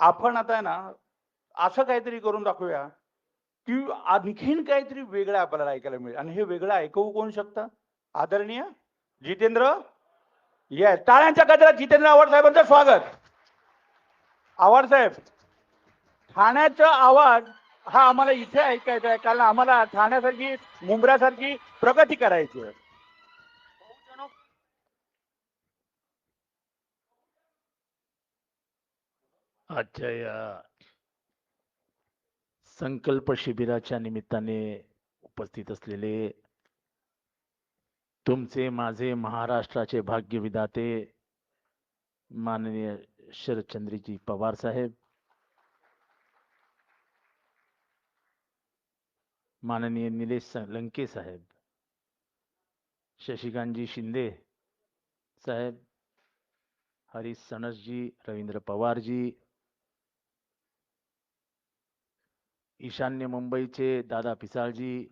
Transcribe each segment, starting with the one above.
आपण आता आहे ना असं काहीतरी करून दाखवूया की आणखीन काहीतरी वेगळं आपल्याला ऐकायला मिळेल. आणि हे वेगळं ऐकवू कोण शकतं? आदरणीय जितेंद्र येस. टाळ्यांच्या गजरात जितेंद्र आव्हाड साहेबांचं स्वागत. आव्हाड साहेब ठाण्याचा आवाज हा आम्हाला इथे ऐकायचा आहे. कारण आम्हाला ठाण्यासारखी मुंबऱ्यासारखी प्रगती करायची आहे. आजच्या या संकल्प शिबिराच्या निमित्ताने उपस्थित असलेले तुमचे माझे महाराष्ट्राचे भाग्यविधाते माननीय शरदचंद्रजी पवार साहेब माननीय निलेश लंके साहेब शशिकांतजी शिंदे साहेब हरीश सणसजी रवींद्र पवारजी ईशान्य मुंबईचे दादा पिसाळजी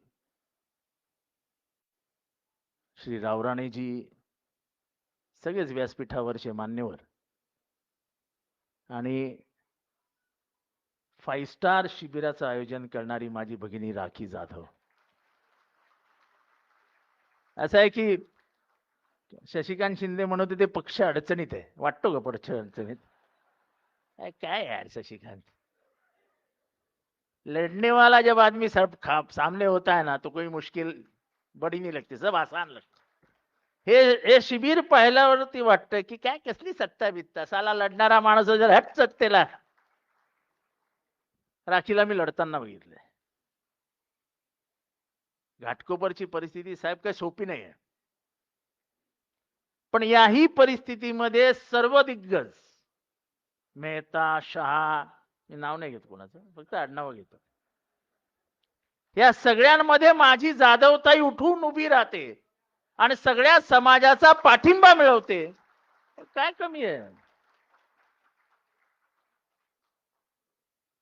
श्री रावराणेजी सगळेच व्यासपीठावरचे मान्यवर. आणि फाईव्ह स्टार शिबिराचं आयोजन करणारी माझी भगिनी राखी जाधव. असं आहे की शशिकांत शिंदे म्हणत होते पक्ष अडचणीत आहे. वाटतो का पक्ष अडचणीत? काय यार शशिकांत? लड़ने वाला जब आदमी सब सामने होता है ना तो कोई मुश्किल बड़ी नहीं लगती सब आसान लगतं हे। हे शिबिर पाहिल्यावरती वाटतं की काय कसली सत्ता बित्ता? साला लढणारा माणूस जर हट सत्तेला राखीला मी लढताना बघितलंय. घाटकोपरची परिस्थिती साहेब काही सोपी नाही आहे. पण याही परिस्थितीमध्ये सर्व दिग्गज मेहता शहा मी नाव नाही घेत कोणाचं फक्त आडनाव घेतो. या सगळ्यांमध्ये माझी जाधवताई उठून उभी राहते आणि सगळ्या समाजाचा पाठिंबा मिळवते. काय कमी आहे?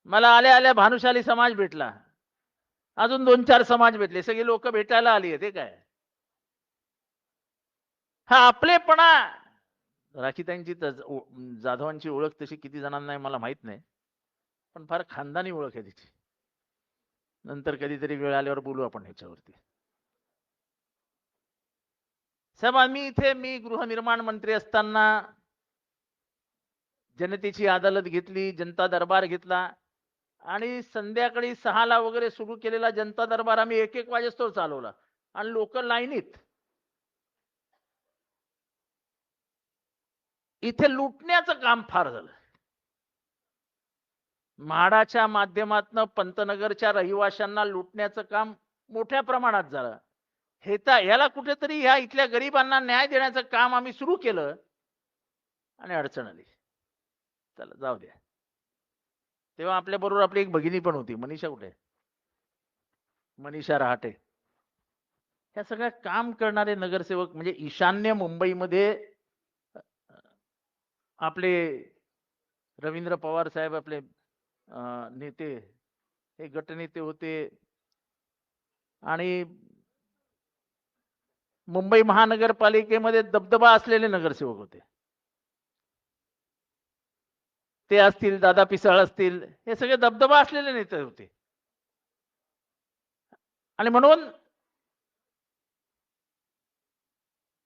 मला आल्या आल्या भानुशाली समाज भेटला. अजून दोन चार समाज भेटले. सगळी लोक भेटायला आली आहे ते काय? हा आपलेपणा. राखीताईंची जाधवांची ओळख तशी किती जणांना मला माहीत नाही. पण फार खानदानी ओळख आहे तिची. नंतर कधीतरी वेळ आल्यावर बोलू आपण ह्याच्यावरती. साहेब आम्ही इथे मी गृहनिर्माण मंत्री असताना जनतेची अदालत घेतली जनता दरबार घेतला आणि संध्याकाळी सहाला वगैरे सुरू केलेला जनता दरबार आम्ही एक एक वाजेस्तोवर चालवला आणि लोक लाईनीत. इथे लुटण्याचं काम फार झालं. म्हाडाच्या माध्यमातनं पंतनगरच्या रहिवाशांना लुटण्याचं काम मोठ्या प्रमाणात झालं. हे तर याला कुठेतरी ह्या इथल्या गरिबांना न्याय देण्याचं काम आम्ही सुरू केलं आणि अडचण आली. चला जाऊ द्या. तेव्हा आपल्या बरोबर आपली एक भगिनी पण होती. मनीषा कुठे? मनीषा रहाटे. ह्या सगळ्या काम करणारे नगरसेवक म्हणजे ईशान्य मुंबईमध्ये आपले रवींद्र पवार साहेब आपले नेते हे गटनेते होते. आणि मुंबई महानगरपालिकेमध्ये दबदबा असलेले नगरसेवक होते. ते असतील दादा पिसाळ असतील हे सगळे दबदबा असलेले नेते होते. आणि म्हणून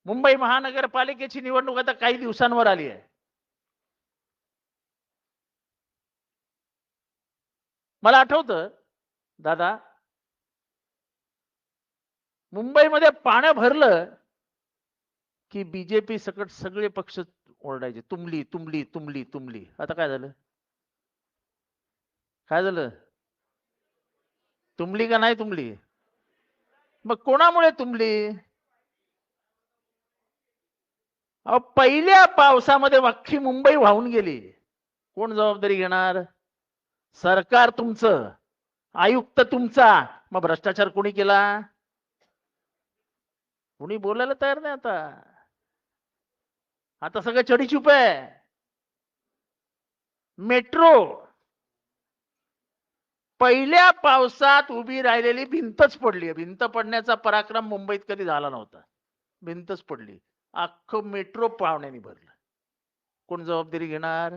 मुंबई महानगरपालिकेची निवडणूक आता काही दिवसांवर आली आहे. मला आठवतं दादा. मुंबईमध्ये पाणी भरलं की बीजेपी सकट सगळे पक्ष ओरडायचे. तुंबली तुंबली तुंबली तुंबली. आता काय झालं? काय झालं? तुंबली का नाही तुंबली? मग कोणामुळे तुंबली? अहो पहिल्या पावसामध्ये अख्खी मुंबई वाहून गेली. कोण जबाबदारी घेणार? सरकार तुमचं आयुक्त तुमचा. मग भ्रष्टाचार कोणी केला? कोणी बोलायला तयार नाही आता. आता सगळं चढीचूप आहे. मेट्रो. पहिल्या पावसात उभी राहिलेली भिंतच पडली भिंत पडण्याचा पराक्रम मुंबईत कधी झाला नव्हता. भिंतच पडली. अख्खं मेट्रो पाहुण्याने भरलं. कोण जबाबदारी घेणार?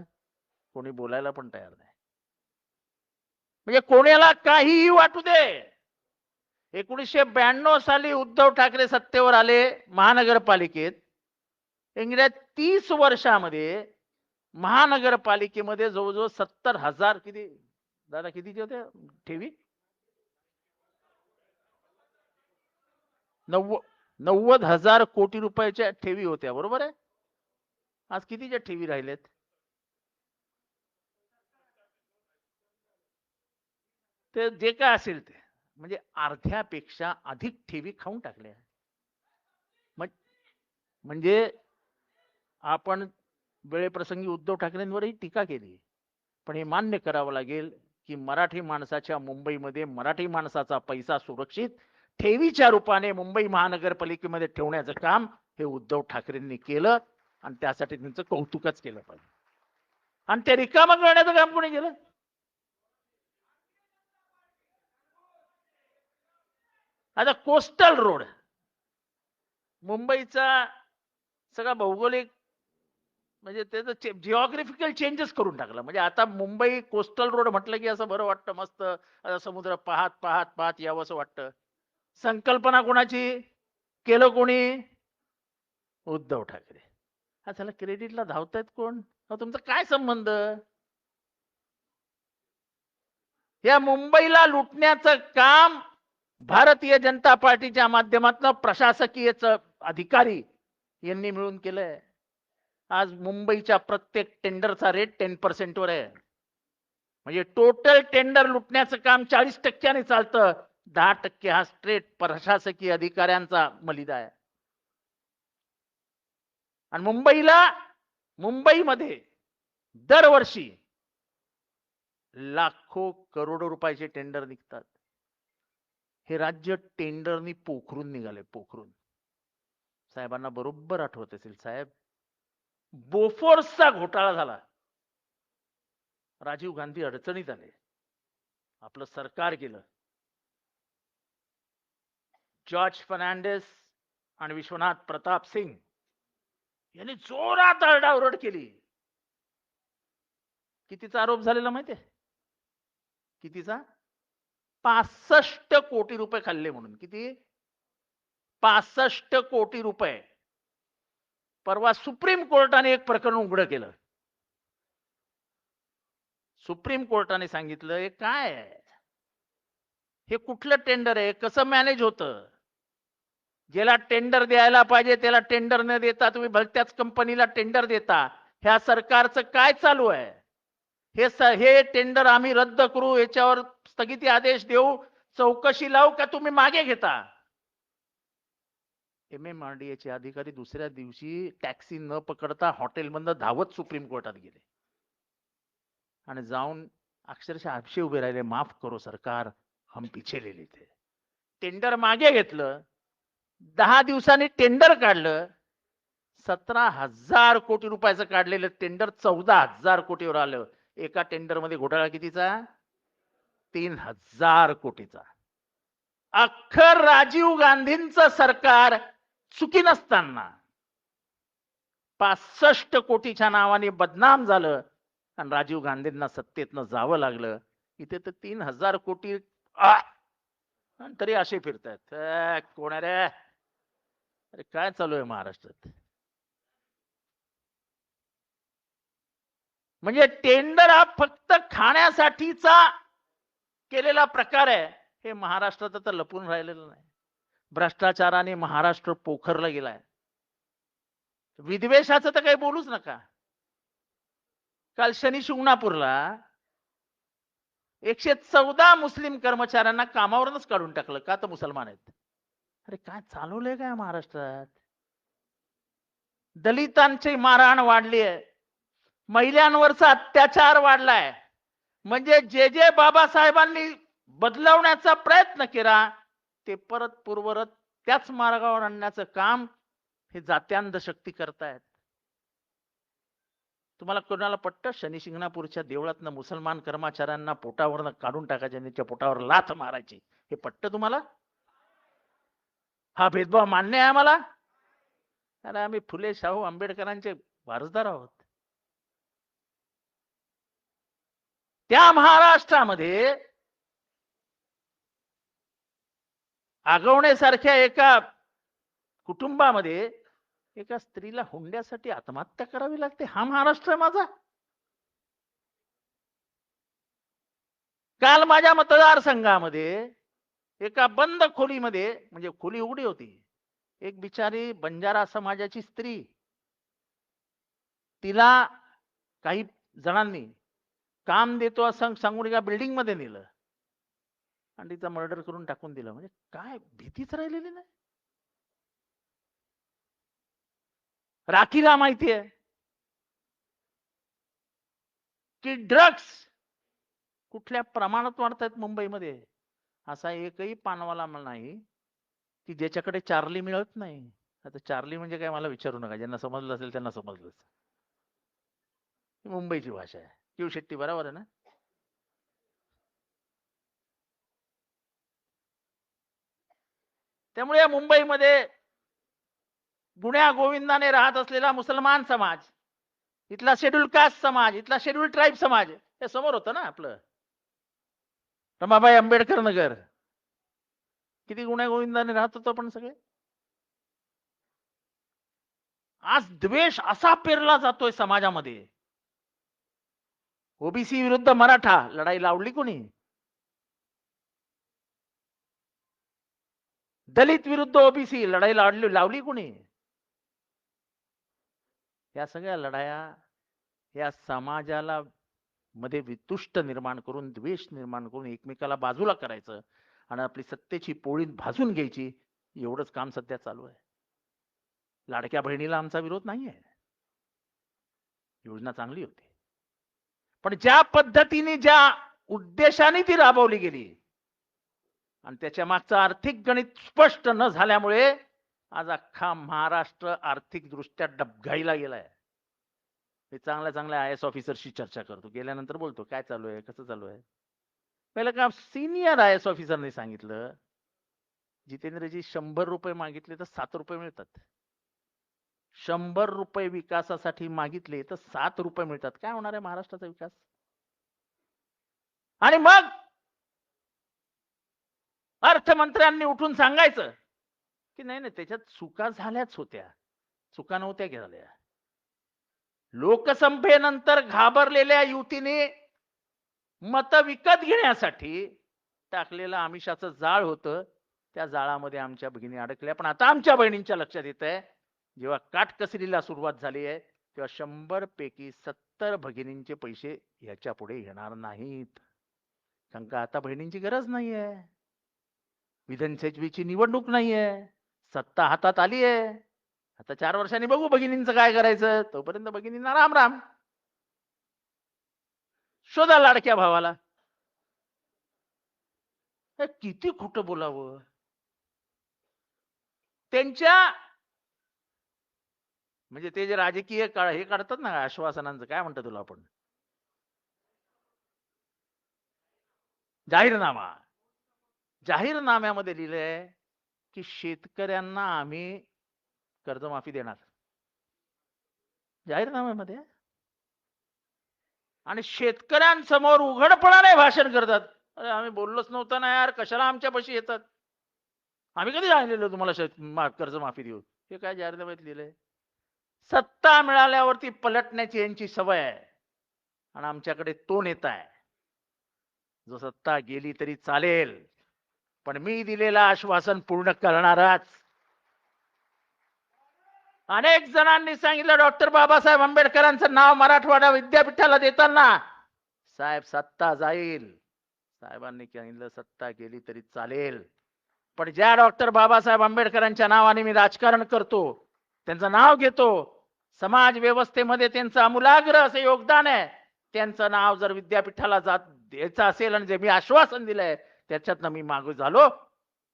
कोणी बोलायला पण तयार नाही. म्हणजे कोणाला काहीही वाटू दे. एकोणीसशे ब्याण्णव साली उद्धव ठाकरे सत्तेवर आले महानगरपालिकेत. इंग्रज तीस वर्षामध्ये महानगरपालिकेमध्ये जवळजवळ सत्तर हजार किती दादा कितीचे होते? ठेवी? नव्वद नव्वद हजार कोटी रुपयाच्या ठेवी होत्या बरोबर आहे? आज कितीच्या ठेवी राहिलेत? ते जे काय असेल ते. म्हणजे अर्ध्यापेक्षा अधिक ठेवी खाऊन टाकल्या. म्हणजे आपण वेळेप्रसंगी उद्धव ठाकरेंवरही टीका केली. पण हे मान्य करावं लागेल की मराठी माणसाच्या मुंबईमध्ये मराठी माणसाचा पैसा सुरक्षित ठेवीच्या रूपाने मुंबई महानगरपालिकेमध्ये ठेवण्याचं काम हे उद्धव ठाकरेंनी केलं आणि त्यासाठी त्यांचं कौतुकच केलं पाहिजे. आणि ते रिकामं करण्याचं काम कोणी केलं? आता कोस्टल रोड. मुंबईचा सगळा भौगोलिक म्हणजे त्याचं जिओग्राफिकल चेंजेस करून टाकलं. म्हणजे आता मुंबई कोस्टल रोड म्हटलं की असं बरं वाटतं मस्त आता समुद्र पाहत पाहत पाहत यावं असं वाटतं. संकल्पना कोणाची? केलं कोणी? उद्धव ठाकरे. हा त्याला क्रेडिटला धावतायत कोण? तुमचा काय संबंध? या मुंबईला लुटण्याचं काम भारतीय जनता पार्टीच्या माध्यमातून प्रशासकीय अधिकारी यांनी मिळून केलंय. आज मुंबईच्या प्रत्येक टेंडरचा रेट टेन वर आहे. म्हणजे टोटल टेंडर लुटण्याचं काम चाळीस टक्क्याने चालतं. दहा टक्के हा स्ट्रेट प्रशासकीय अधिकाऱ्यांचा मलिदा आहे. आणि मुंबईला मुंबईमध्ये दरवर्षी लाखो करोडो रुपयाचे टेंडर निघतात. हे राज्य टेंडरनी पोखरून निघाले पोखरून. साहेबांना बरोबर आठवत असेल साहेब. बोफोर्सचा घोटाळा झाला. राजीव गांधी अडचणीत आले. आपलं सरकार गेलं. जॉर्ज फर्नांडिस आणि विश्वनाथ प्रताप सिंग यांनी जोरात आरडाओरड केली. कितीचा आरोप झालेला माहितीये? कितीचा? पासष्ट कोटी रुपये खाल्ले म्हणून. किती? पासष्ट कोटी रुपये. परवा सुप्रीम कोर्टाने एक प्रकरण उघडं केलं. सुप्रीम कोर्टाने सांगितलं हे काय हे कुठलं टेंडर आहे? कसं मॅनेज होतं? ज्याला टेंडर द्यायला पाहिजे त्याला टेंडर न देता तुम्ही भलत्याच कंपनीला टेंडर देता. ह्या सरकारचं काय चालू आहे? हे स- हे टेंडर आम्ही रद्द करू याच्यावर स्थगिती आदेश देऊ. चौकशी लावू का तुम्ही मागे घेता? एम एम आर डी अधिकारी दुसऱ्या दिवशी टॅक्सी न पकडता हॉटेलमधनं धावत सुप्रीम कोर्टात गेले. आणि जाऊन अक्षरशः आठशे उभे राहिले. माफ करो सरकार हम पिछेलेले ते टेंडर मागे घेतलं. दहा दिवसांनी टेंडर काढलं. सतरा हजार कोटी रुपयाचं काढलेलं टेंडर चौदा हजार कोटीवर आलं. एका टेंडरमध्ये घोटाळा कितीचा? तीन हजार कोटीचा. अख्खर राजीव गांधींचं सरकार चुकी नसताना. पासष्ट कोटीच्या नावाने बदनाम झालं आणि राजीव गांधींना सत्तेतनं जावं लागलं. इथे तर तीन हजार कोटी तरी असे फिरतायत. अ, कोण रे? अरे काय चालू आहे महाराष्ट्रात? म्हणजे टेंडर हा फक्त खाण्यासाठीचा केलेला प्रकार आहे. हे महाराष्ट्रात आता लपून राहिलेलं नाही. भ्रष्टाचाराने महाराष्ट्र पोखरला गेलाय. विद्वेषाचं तर काही बोलूच नका. काल शनी शिंगणापूरला एकशे चौदा मुस्लिम कर्मचाऱ्यांना कामावरूनच काढून टाकलं. का तर मुसलमान आहेत? अरे काय चालवलंय काय महाराष्ट्रात? दलितांची मारहाण वाढली आहे महिलांवरचा अत्याचार वाढलाय. म्हणजे जे जे बाबासाहेबांनी बदलवण्याचा प्रयत्न केला ते परत पूर्वरत त्याच मार्गावर आणण्याचं काम हे जात्यांध शक्ती करतायत. तुम्हाला कोणाला पट्ट शनी शिंगणापूरच्या देवळातनं मुसलमान कर्मचाऱ्यांना पोटावरनं काढून टाकायचे आणि त्यांच्या पोटावर लाथ मारायची. हे पट्ट तुम्हाला? हा भेदभाव मान्य आहे आम्हाला? अरे आम्ही फुले शाहू आंबेडकरांचे वारसदार आहोत. त्या महाराष्ट्रामध्ये आगवण्यासारख्या एका कुटुंबामध्ये एका स्त्रीला हुंड्यासाठी आत्महत्या करावी लागते. हा महाराष्ट्र आहे माझा. काल माझ्या मतदारसंघामध्ये एका बंद खोलीमध्ये म्हणजे खोली उघडी होती. एक बिचारी बंजारा समाजाची स्त्री तिला काही जणांनी काम देतो असं सांगून एका बिल्डिंगमध्ये नेलं. आणि तिचा मर्डर करून टाकून दिलं. म्हणजे काय भीतीच राहिलेली नाही. राखीला माहिती आहे. की ड्रग्स कुठल्या प्रमाणात वाढतायत मुंबईमध्ये असा एकही पानवाला मला नाही की ज्याच्याकडे चार्ली मिळत नाही. आता चार्ली म्हणजे काय मला विचारू नका. ज्यांना समजलं असेल त्यांना समजलंच. मुंबईची भाषा आहे. शिव शेट्टी बरोबर आहे ना? त्यामुळे या मुंबईमध्ये गुण्या गोविंदाने राहत असलेला मुसलमान समाज इथला शेड्यूल कास्ट समाज इथला शेड्यूल ट्राईब समाज हे समोर होतं ना आपलं? रमाबाई आंबेडकर नगर. किती गुण्या गोविंदाने राहत होतो आपण सगळे? आज द्वेष असा पेरला जातोय समाजामध्ये. ओबीसी विरुद्ध मराठा लढाई लावली कोणी? दलित विरुद्ध ओबीसी लढाई लावली लावली कोणी? या सगळ्या लढाया या समाजाला मध्ये वितुष्ट निर्माण करून द्वेष निर्माण करून एकमेकाला बाजूला करायचं आणि आपली सत्तेची पोळी भाजून घ्यायची एवढंच काम सध्या चालू आहे. लाडक्या बहिणीला आमचा विरोध नाही आहे योजना चांगली होती. पण ज्या पद्धतीने ज्या उद्देशाने ती राबवली गेली आणि त्याच्या मागचं आर्थिक गणित स्पष्ट न झाल्यामुळे आज अख्खा महाराष्ट्र आर्थिक दृष्ट्या डबघाईला गेलाय. मी चांगल्या चांगल्या आय एस ऑफिसरशी चर्चा करतो. गेल्यानंतर बोलतो काय चालू आहे? कसं चालू आहे? पहिलं का सिनियर आय एस ऑफिसरने सांगितलं. जितेंद्रजी शंभर रुपये मागितले तर सात रुपये मिळतात. शंभर रुपये विकासासाठी मागितले तर सात रुपये मिळतात. काय होणार आहे महाराष्ट्राचा विकास? आणि मग अर्थमंत्र्यांनी उठून सांगायचं की नाही नाही त्याच्यात चुका झाल्याच होत्या. चुका नव्हत्या झाल्या लोकसंभेनंतर घाबरलेल्या युतीने मत विकत घेण्यासाठी टाकलेलं आमिषाचं जाळ होतं. त्या जाळामध्ये आमच्या भगिनी अडकल्या. पण आता आमच्या बहिणींच्या लक्षात येत आहे जेव्हा काटकसरीला सुरुवात झाली आहे तेव्हा शंभर पैकी सत्तर भगिनींचे पैसे याच्यापुढे येणार नाहीत. कारण का आता बहिणींची गरज नाहीये. विधानसभेची निवडणूक नाहीये. सत्ता हातात आली आहे. आता चार वर्षांनी बघू भगिनींचं काय करायचं. तोपर्यंत भगिनींना राम राम शोधा लाडक्या भावाला. किती खोटं बोलावं. त्यांच्या म्हणजे ते जे राजकीय काळ हे काढतात ना आश्वासनांचं काय म्हणतात तुला आपण? जाहीरनामा. जाहीरनाम्यामध्ये लिहिलंय की शेतकऱ्यांना आम्ही कर्जमाफी देणार. जाहीरनाम्यामध्ये? आणि शेतकऱ्यांसमोर उघडपणाने भाषण करतात. अरे आम्ही बोललोच नव्हतं ना यार कशाला आमच्यापाशी येतात? आम्ही कधी सांगितलेलं तुम्हाला कर्जमाफी देऊ हे काय जाहीरनाम्यात लिहिलंय? सत्ता मिळाल्यावरती पलटण्याची यांची सवय आहे. आणि आमच्याकडे तो नेता आहे. जो सत्ता गेली तरी चालेल. पण मी दिलेलं आश्वासन पूर्ण करणारच. अनेक जणांनी सांगितलं डॉक्टर बाबासाहेब आंबेडकरांचं नाव मराठवाडा विद्यापीठाला देताना साहेब सत्ता जाईल. साहेबांनी सांगितलं सत्ता गेली तरी चालेल. पण ज्या डॉक्टर बाबासाहेब आंबेडकरांच्या नावाने मी राजकारण करतो त्यांचं नाव घेतो. समाज व्यवस्थेमध्ये त्यांचं अमूलाग्र असं योगदान आहे. त्यांचं नाव जर विद्यापीठाला जात द्यायचं असेल आणि जे मी आश्वासन दिलंय त्याच्यातनं मी मागू झालो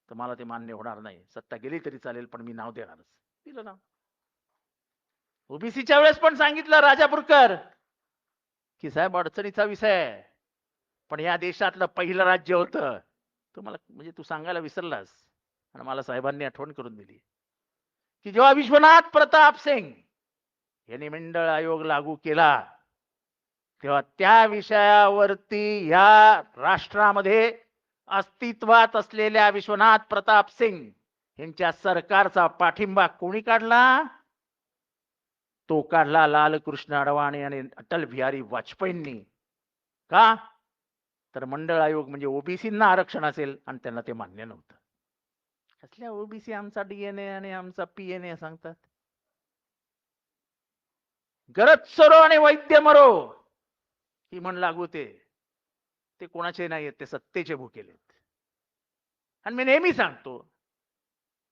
तर मला ते मान्य होणार नाही. सत्ता गेली तरी चालेल पण मी नाव देणारच. दिलं नाव. ओबीसीच्या वेळेस पण सांगितलं राजापूरकर की साहेब अडचणीचा विषय आहे. पण या देशातलं पहिलं राज्य होतं. मला म्हणजे तू सांगायला विसरलास. आणि मला साहेबांनी आठवण करून दिली. की जेव्हा विश्वनाथ प्रताप सिंग यांनी मंडळ आयोग लागू केला तेव्हा त्या विषयावरती ह्या राष्ट्रामध्ये अस्तित्वात असलेल्या विश्वनाथ प्रताप सिंग यांच्या सरकारचा पाठिंबा कोणी काढला? तो काढला लालकृष्ण अडवाणी आणि अटल बिहारी वाजपेयींनी. का? तर मंडळ आयोग म्हणजे ओबीसींना आरक्षण असेल आणि त्यांना ते मान्य नव्हतं. कसल्या ओबीसी आमचा डीएनए आणि आमचा पीएनए सांगतात. गरज सरो आणि वैद्य मरो ही म्हण लागू ते ते कोणाचे नाही आहेत ते सत्तेचे भुकेले आणि मी नेहमी सांगतो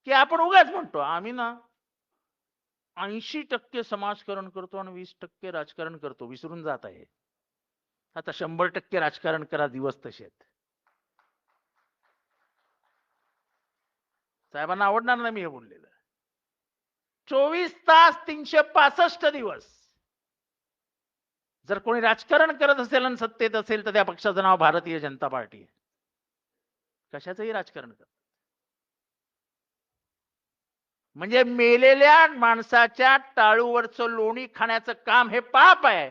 की आपण उगाच म्हणतो आम्ही ना ऐंशी टक्के समाजकारण करतो आणि वीस टक्के राजकारण करतो विसरून जात आहे. आता शंभर टक्के राजकारण करा दिवस तसे आहेत साहेबांना आवडणार नाही मी हे बोललेलं. चोवीस तास तीनशे पासष्ट दिवस. जर कोणी राजकारण करत असेल आणि सत्तेत असेल तर त्या पक्षाचं नाव भारतीय जनता पार्टी आहे. कशाचंही राजकारण करत. म्हणजे मेलेल्या माणसाच्या टाळूवरचं लोणी खाण्याचं काम हे पाप आहे.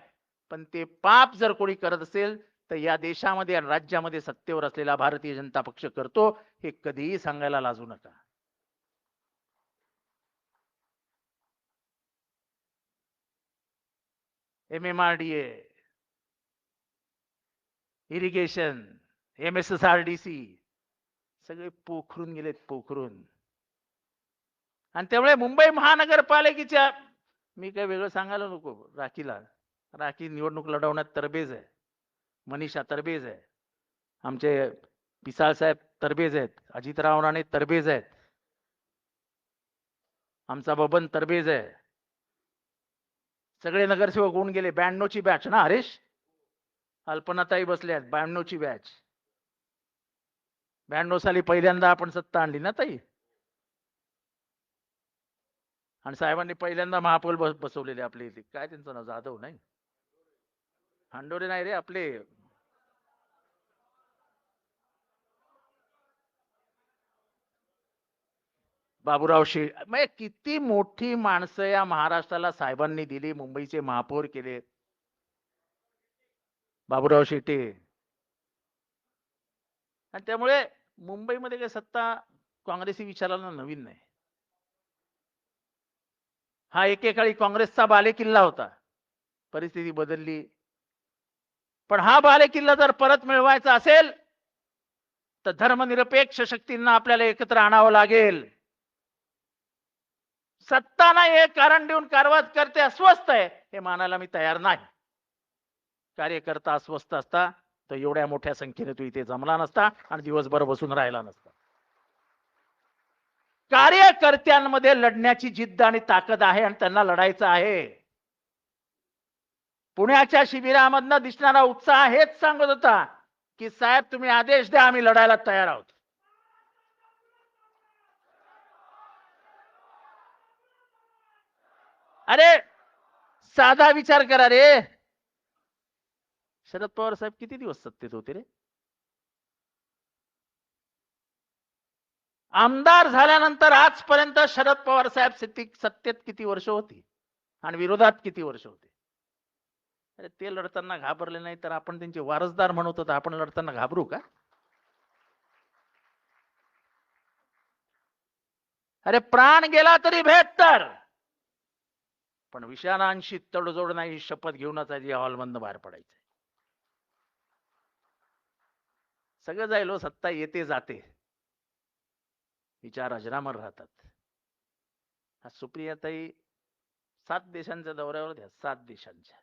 पण ते पाप जर कोणी करत असेल तर या देशामध्ये आणि राज्यामध्ये सत्तेवर असलेला भारतीय जनता पक्ष करतो हे कधीही सांगायला लाजू नका. M R D A irrigation M S S R D C सगळे पोखरून गेलेत पोखरून. आणि त्यामुळे मुंबई महानगरपालिकेच्या मी काय वेगळं सांगायला नको राखीला. राखी निवडणूक लढवण्यात तरबेज आहे. मनीषा तरबेज आहे. आमचे पिसाळ साहेब तरबेज आहेत. अजित रावणाने तरबेज आहेत. आमचा बबन तरबेज आहे. सगळे नगरसेवक होऊन गेले. ब्याण्णवची बॅच ना हरेश? अल्पनाताई बसले आहेत. ब्याण्णवची बॅच ब्याण्णव साली पहिल्यांदा आपण सत्ता आणली ना ताई? आणि साहेबांनी पहिल्यांदा महापौर बसवलेले आपले इथे. काय त्यांचं नाव? जाधव नाही? हांडोरे नाही रे आपले. बाबूराव शे म्हणजे किती मोठी माणसं या महाराष्ट्राला साहेबांनी दिली मुंबईचे महापौर केले. बाबूराव शेटे आणि त्यामुळे मुंबईमध्ये काही सत्ता काँग्रेसी विचाराला नवीन नाही. हा एकेकाळी काँग्रेसचा बालेकिल्ला होता. परिस्थिती बदलली. पण हा बालेकिल्ला जर परत मिळवायचा असेल तर धर्मनिरपेक्ष शक्तींना आपल्याला एकत्र आणावं लागेल. सत्ता नाही हे कारण देऊन करते अस्वस्थ आहे हे मानायला मी तयार नाही. कार्यकर्ता अस्वस्थ असता तर एवढ्या मोठ्या संख्येने तू इथे जमला नसता आणि दिवसभर बसून राहिला नसता. कार्यकर्त्यांमध्ये लढण्याची जिद्द आणि ताकद आहे आणि त्यांना लढायचं आहे. पुण्याच्या शिबिरामधनं दिसणारा उत्साह हेच सांगत होता की साहेब तुम्ही आदेश द्या आम्ही लढायला तयार आहोत. अरे साधा विचार करा रे. शरद पवार साहेब किती दिवस सत्तेत होते रे? आमदार झाल्यानंतर आजपर्यंत शरद पवार साहेब सत्तेत किती वर्ष होती? आणि विरोधात किती वर्ष होते? अरे ते लढताना घाबरले नाही तर आपण त्यांचे वारसदार म्हणत होतो आपण लढताना घाबरू का? अरे प्राण गेला तरी भेट तर. पण विषाणांशी तडजोड नाही ही शपथ घेऊनच आधी हॉलमधनं बाहेर पडायचं सगळं जाईल हो, सत्ता येते जाते. विचार अजरामर राहतात. हा सुप्रियाताई सात देशांच्या दौऱ्यावर द्या सात देशांच्या.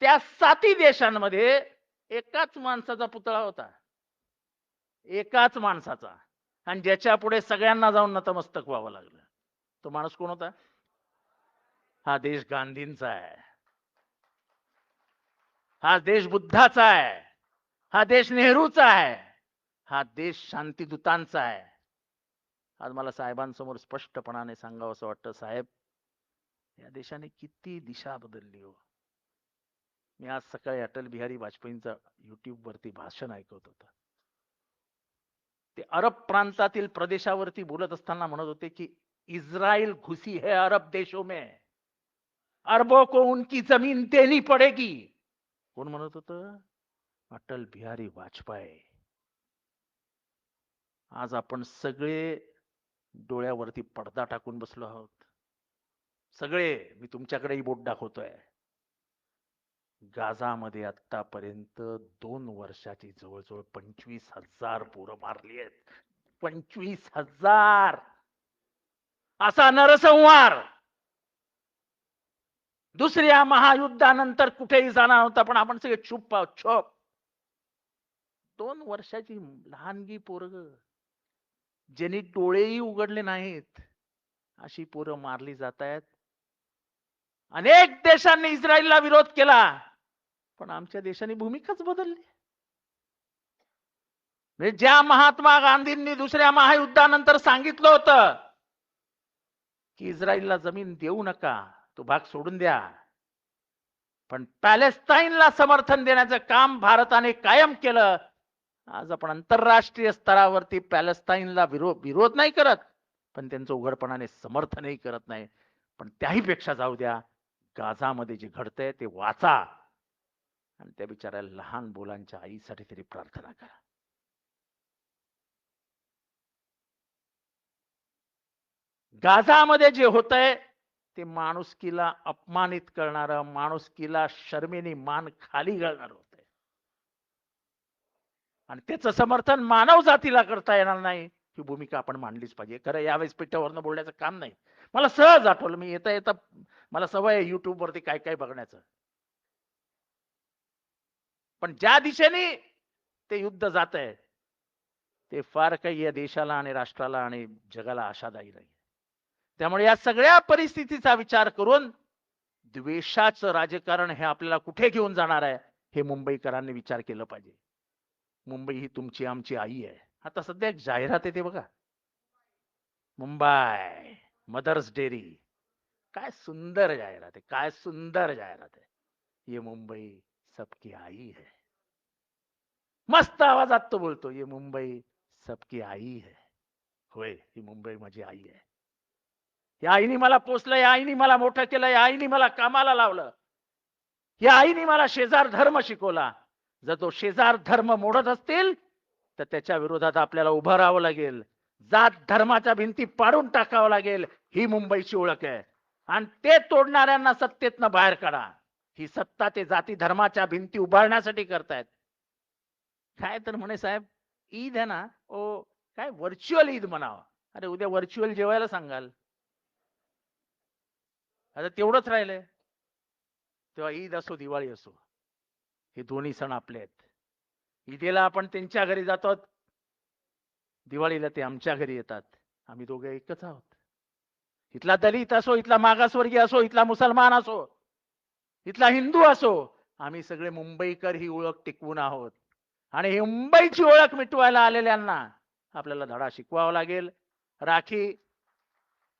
त्या साती देशांमध्ये एकाच माणसाचा पुतळा होता. एकाच माणसाचा. आणि ज्याच्या पुढे सगळ्यांना जाऊन नतमस्तक व्हावं लागलं. तो माणूस कोण होता? हा देश गांधींचा आहे. हा देश बुद्धाचा आहे. हा देश नेहरूचा आहे. हा देश शांतीदूतांचा आहे. आज मला साहेबांसमोर स्पष्टपणाने सांगावं असं वाटतं साहेब. या देशाने किती दिशा बदलली हो. मी आज सकाळी अटल बिहारी वाजपेयींचा युट्यूब वरती भाषण ऐकत होतं. ते अरब प्रांतातील प्रदेशावरती बोलत असताना म्हणत होते की इस्रायल घुसी हे अरब देशो में. अरबों को उनकी जमीन देनी पड़ेगी। कोण म्हणत होतं? अटल बिहारी वाजपेयी। आज आपण सगळे डोळ्यावरती पडदा टाकून बसलो आहोत. सगळे मी तुमच्याकडेही बोट दाखवतोय. गाझामध्ये आतापर्यंत दोन वर्षाची जवळजवळ पंचवीस हजार पोरं मारली आहेत. पंचवीस हजार! असा नरसंहार! दुसऱ्या महायुद्धानंतर कुठेही जाणार होता पण आपण सगळे चुप आहोत चुप दोन वर्षाची लहानगी पोरग. ज्यांनी डोळेही उघडले नाहीत अशी पोरं मारली जात आहेत अनेक देशांनी इस्रायलला विरोध केला पण आमच्या देशाने भूमिकाच बदलली. म्हणजे ज्या महात्मा गांधींनी दुसऱ्या महायुद्धानंतर सांगितलं होतं की इस्रायलला जमीन देऊ नका तो भाग सोडून द्या. पण पॅलेस्टाईनला समर्थन देण्याचं काम भारताने कायम केलं. आज आपण आंतरराष्ट्रीय स्तरावरती पॅलेस्टाईनला विरोध विरोध नाही करत पण त्यांचं उघडपणाने समर्थनही करत नाही. पण त्याही पेक्षा जाऊ द्या गाझामध्ये जे घडतंय ते वाचा. आणि त्या बिचाऱ्या लहान मुलांच्या आईसाठी तरी प्रार्थना करा. गाझामध्ये जे होतंय ते माणुसकीला अपमानित करणारं माणुसकीला शर्मेने मान खाली घालणार होत. आणि त्याचं समर्थन मानव जातीला करता येणार नाही ही भूमिका आपण मांडलीच पाहिजे. खरं यावेळेस पिठावरनं बोलण्याचं काम नाही. मला सहज आठवलं मी येता येता मला सवय आहे वरती काय काय बघण्याचं. पण ज्या दिशेने ते युद्ध जात आहे ते फार काही या देशाला आणि राष्ट्राला आणि जगाला आशादायी नाही. त्यामुळे या सगळ्या परिस्थितीचा विचार करून द्वेषाचं राजकारण हे आपल्याला कुठे घेऊन जाणार आहे हे मुंबईकरांनी विचार केलं पाहिजे. मुंबई ही तुमची आमची आई आहे. आता सध्या एक जाहिरात आहे ते बघा. Mumbai mother's dairy. काय सुंदर जाहिरात आहे काय सुंदर जाहिरात आहे. ये मुंबई सबकी आई है. मस्त आवाजात तो बोलतो ये मुंबई सबकी आई है. होय ही मुंबई माझी आई आहे. या आईने मला पोचलं या आईने मला मोठं केलं या आईने मला कामाला लावलं. या आईने मला शेजार धर्म शिकवला. जर तो शेजार धर्म मोडत असतील तर त्याच्या विरोधात आपल्याला उभं राहावं लागेल. जात धर्माच्या भिंती पाडून टाकावं लागेल. ही मुंबईची ओळख आहे. आणि ते तोडणाऱ्यांना सत्तेतनं बाहेर काढा. ही सत्ता ते जाती धर्माच्या भिंती उभारण्यासाठी करतायत. काय तर म्हणे साहेब ईद आहे ना? ओ काय व्हर्च्युअल ईद म्हणावं. अरे उद्या व्हर्च्युअल जेवायला सांगाल. आता तेवढंच राहिलंय. तेव्हा ईद असो दिवाळी असो हे दोन्ही सण आपले आहेत. ईदेला आपण त्यांच्या घरी जातो दिवाळीला ते आमच्या घरी येतात. आम्ही दोघे एकच आहोत. इथला दलित असो इथला मागासवर्गीय असो इथला मुसलमान असो इथला हिंदू असो आम्ही सगळे मुंबईकर ही ओळख टिकवून आहोत. आणि ही मुंबईची ओळख मिटवायला आलेल्यांना आपल्याला धडा शिकवावा लागेल. राखी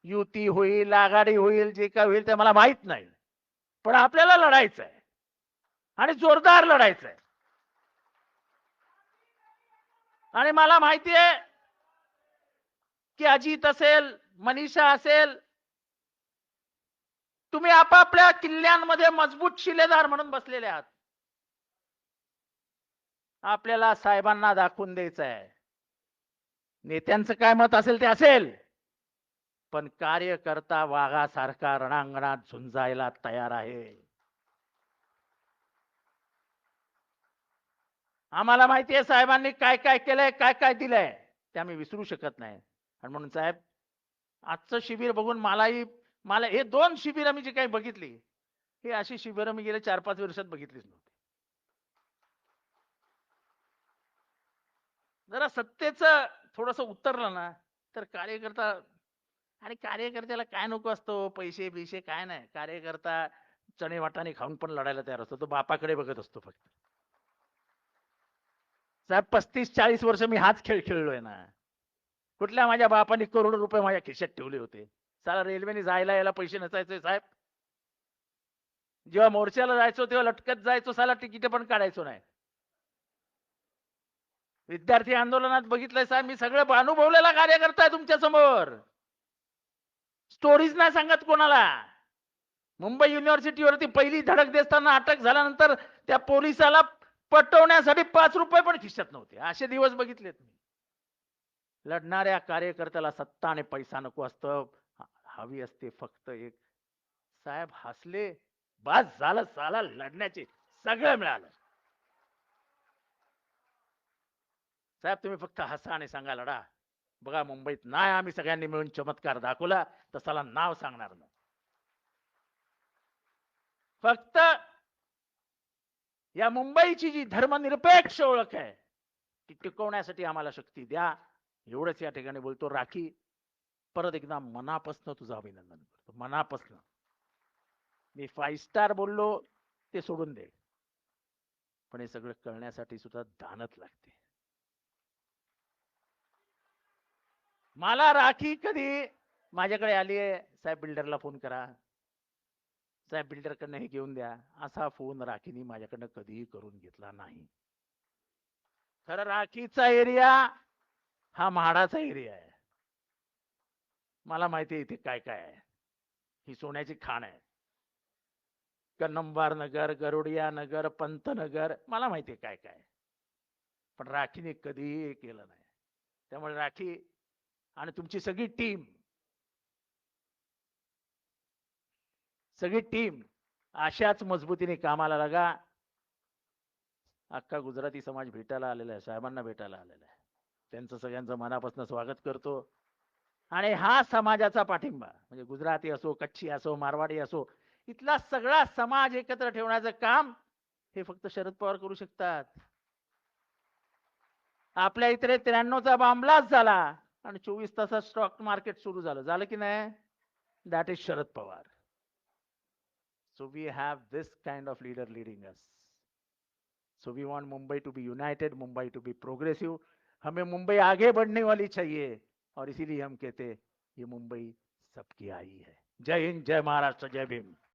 युती होईल आघाडी होईल जे काय होईल ते मला माहीत नाही. पण आपल्याला लढायचं आहे आणि जोरदार लढायचं आहे आणि मला माहिती आहे की अजित असेल मनीषा असेल तुम्ही आपापल्या किल्ल्यांमध्ये मजबूत शिलेदार म्हणून बसलेले आहात. आपल्याला साहेबांना दाखवून द्यायचं आहे नेत्यांचं काय मत असेल ते असेल. पण कार्यकर्ता वाघासारखा रणांगणात झुंजायला तयार आहे. आम्हाला माहिती आहे साहेबांनी काय काय केलंय काय काय दिलंय? ते आम्ही विसरू शकत नाही. आणि म्हणून साहेब आजचं शिबिर बघून मलाही मला हे दोन शिबिर मी जी काही बघितली हे अशी शिबिरं मी गेल्या चार पाच वर्षात बघितलीच नव्हती. जरा सत्तेचं थोडस उतरलं ना तर कार्यकर्ता आणि कार्यकर्त्याला काय नको असतो? पैसे बिसे काय नाही. कार्यकर्ता चणे वाटाने खाऊन पण लढायला तयार असतो. तो बापाकडे बघत असतो फक्त. साहेब पस्तीस चाळीस वर्ष मी हाच खेळ खेळलोय ना. कुठल्या माझ्या बापाने करोड रुपये माझ्या खिशात ठेवले होते? साला रेल्वेने जायला यायला पैसे नसायचे साहेब. जेव्हा मोर्चाला जायचो तेव्हा लटकत जायचो साला तिकीट पण काढायचो नाही. विद्यार्थी आंदोलनात बघितलंय साहेब. मी सगळं अनुभवलेला कार्यकर्ता आहे तुमच्यासमोर. स्टोरीज नाही सांगत कोणाला. मुंबई युनिव्हर्सिटीवरती पहिली धडक देताना अटक झाल्यानंतर त्या पोलिसाला पटवण्यासाठी पाच रुपये पण खिशात नव्हते. असे दिवस बघितलेत मी. लढणाऱ्या कार्यकर्त्याला सत्ता आणि पैसा नको असतं. हवी असते फक्त एक. साहेब हसले बास झालं साला लढण्याचे सगळं मिळालं. साहेब तुम्ही फक्त हसा आणि सांगा लढा. बघा मुंबईत नाही आम्ही सगळ्यांनी मिळून चमत्कार दाखवला तसाला नाव सांगणार नाही फक्त या मुंबईची जी धर्मनिरपेक्ष ओळख आहे ती टिकवण्यासाठी आम्हाला शक्ती द्या. एवढंच या ठिकाणी बोलतो राखी. परत एकदा मनापासनं तुझं अभिनंदन करतो. मनापासनं. मी फाईव्ह स्टार बोललो ते सोडून दे. पण हे सगळं कळण्यासाठी सुद्धा दानत लागते. मला राखी कधी माझ्याकडे आली आहे साहेब बिल्डरला फोन करा. साहेब बिल्डरकडनं हे घेऊन द्या. असा फोन राखीने माझ्याकडनं कधीही करून घेतला नाही. खरं राखीचा एरिया हा म्हाडाचा एरिया आहे. मला माहिती आहे इथे काय काय आहे. ही सोन्याची खाण आहे. कन्नंबार नगर गरुडिया नगर पंतनगर मला माहिती आहे काय काय पण राखीने कधीही केलं नाही. त्यामुळे राखी आणि तुमची सगळी टीम सगळी टीम अशाच मजबूतीने कामाला लागा. अख्खा गुजराती समाज भेटायला आलेला आहे साहेबांना भेटायला आलेला आहे. त्यांचं सगळ्यांचं मनापासून स्वागत करतो. आणि हा समाजाचा पाठिंबा म्हणजे गुजराती असो कच्छी असो मारवाडी असो इथला सगळा समाज एकत्र ठेवण्याचं काम हे फक्त शरद पवार करू शकतात. आपल्या इथे त्र्याण्णवचा बांबलाच झाला. आणि चोवीस तासात स्टॉक मार्केट सुरू झालं. झालं की नाही? That is Sharad Pawar so we have this kind of leader leading us so we want Mumbai to be united Mumbai to be progressive हमें मुंबई आगे बढ़ने वाली चाहिए। और इसीलिए हम कहते ये मुंबई सबकी आई है। जय हिंद, जय महाराष्ट्र, जय भीम।